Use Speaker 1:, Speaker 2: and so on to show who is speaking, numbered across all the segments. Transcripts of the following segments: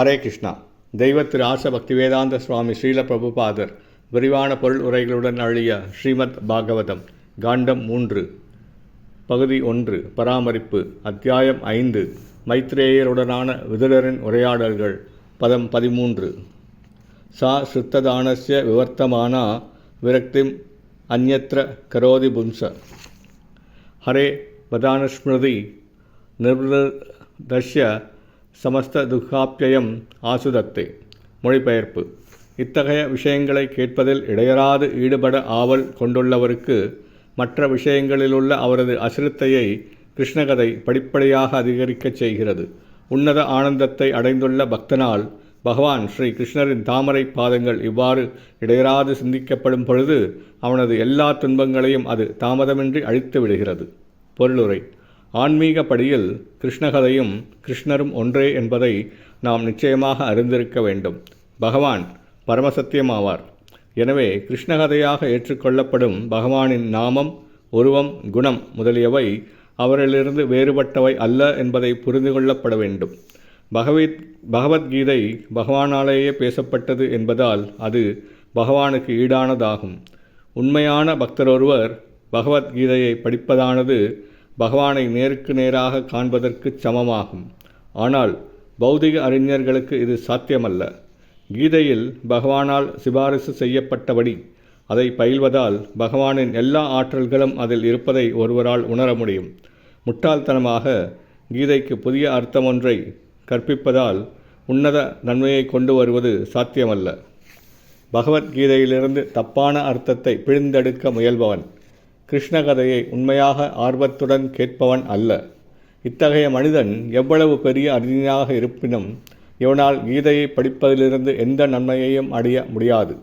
Speaker 1: ஹரே கிருஷ்ணா. தெய்வ திரு ஆசபக்தி வேதாந்த சுவாமி ஸ்ரீல பிரபுபாதர் விரிவான பொருள் உரைகளுடன் அழிய ஸ்ரீமத் பாகவதம் காண்டம் மூன்று பகுதி ஒன்று பராமரிப்பு அத்தியாயம் ஐந்து மைத்ரேயருடனான விதுடரின் உரையாடல்கள் பதம் பதிமூன்று. சா சுத்ததானஸ்ய விவர்த்தமானா விரக்திம் அந்நத்திர கரோதி பும்ச ஹரே வதானுஸ்மிருதி நிர்தர்ஷ சமஸ்த துக்காப்பியம் ஆசுதத்தை. மொழிபெயர்ப்பு. இத்தகைய விஷயங்களை கேட்பதில் இடையராது ஈடுபட ஆவல் கொண்டுள்ளவருக்கு மற்ற விஷயங்களிலுள்ள அவரது அசிரத்தையை கிருஷ்ணகதை படிப்படியாக அதிகரிக்கச் செய்கிறது. உன்னத ஆனந்தத்தை அடைந்துள்ள பக்தனால் பகவான் ஸ்ரீ கிருஷ்ணரின் தாமரை பாதங்கள் இவ்வாறு இடையராது சிந்திக்கப்படும் பொழுது அவனது எல்லா துன்பங்களையும் அது தாமதமின்றி அழித்து விடுகிறது. பொருளுரை. ஆன்மீக படியில் கிருஷ்ணகதையும் கிருஷ்ணரும் ஒன்றே என்பதை நாம் நிச்சயமாக அறிந்திருக்க வேண்டும். பகவான் பரமசத்தியமாவார். எனவே கிருஷ்ணகதையாக ஏற்றுக்கொள்ளப்படும் பகவானின் நாமம் உருவம் குணம் முதலியவை அவரிலிருந்து வேறுபட்டவை அல்ல என்பதை புரிந்து கொள்ளப்பட வேண்டும். பகவத் பகவத்கீதை பகவானாலேயே பேசப்பட்டது என்பதால் அது பகவானுக்கு ஈடானதாகும். உண்மையான பக்தரொருவர் பகவத்கீதையை படிப்பதானது பகவானை நேருக்கு நேராக காண்பதற்கு சமமாகும். ஆனால் பௌதிக அறிஞர்களுக்கு இது சாத்தியமல்ல. கீதையில் பகவானால் சிபாரிசு செய்யப்பட்டபடி அதை பயில்வதால் பகவானின் எல்லா ஆற்றல்களும் அதில் இருப்பதை ஒருவரால் உணர முடியும். முட்டாள்தனமாக கீதைக்கு புதிய அர்த்தம் ஒன்றை கற்பிப்பதால் உன்னத நன்மையை கொண்டு வருவது சாத்தியமல்ல. பகவத்கீதையிலிருந்து தப்பான அர்த்தத்தை பிழிந்தெடுக்க முயல்பவன். கிருஷ்ணகதையை உண்மையாக ஆர்வத்துடன் கேட்பவன் அல்ல. இத்தகைய மனிதன் எவ்வளவு பெரிய அறிஞனாக இருப்பினும் இவனால் கீதையை படிப்பதிலிருந்து எந்த நன்மையையும் அடைய முடியாது.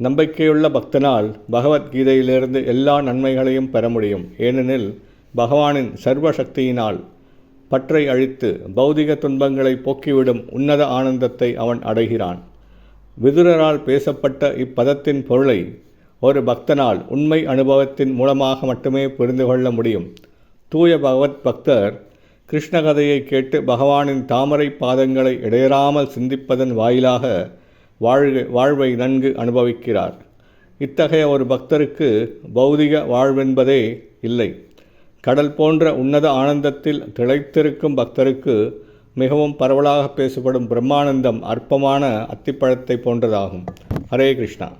Speaker 1: நம்பிக்கையுள்ள பக்தனால் பகவத்கீதையிலிருந்து எல்லா நன்மைகளையும் பெற முடியும். ஏனெனில் பகவானின் சர்வ சக்தியினால் பற்றை அழித்து பௌதிக துன்பங்களை போக்கிவிடும் உன்னத ஆனந்தத்தை அவன் அடைகிறான். விதுரரால் பேசப்பட்ட இப்பதத்தின் பொருளை ஒரு பக்தனால் உண்மை அனுபவத்தின் மூலமாக மட்டுமே புரிந்து கொள்ள முடியும். தூய பகவத் பக்தர் கிருஷ்ணகதையை கேட்டு பகவானின் தாமரை பாதங்களை இடையறாமல் சிந்திப்பதன் வாயிலாக வாழ்க வாழ்வை நன்கு அனுபவிக்கிறார். இத்தகைய ஒரு பக்தருக்கு பௌதிக வாழ்வென்பதே இல்லை. கடல் போன்ற உன்னத ஆனந்தத்தில் திளைத்திருக்கும் பக்தருக்கு மிகவும் பரவலாக பேசப்படும் பிரம்மானந்தம் அற்பமான அத்திப்பழத்தை போன்றதாகும். ஹரே கிருஷ்ணா.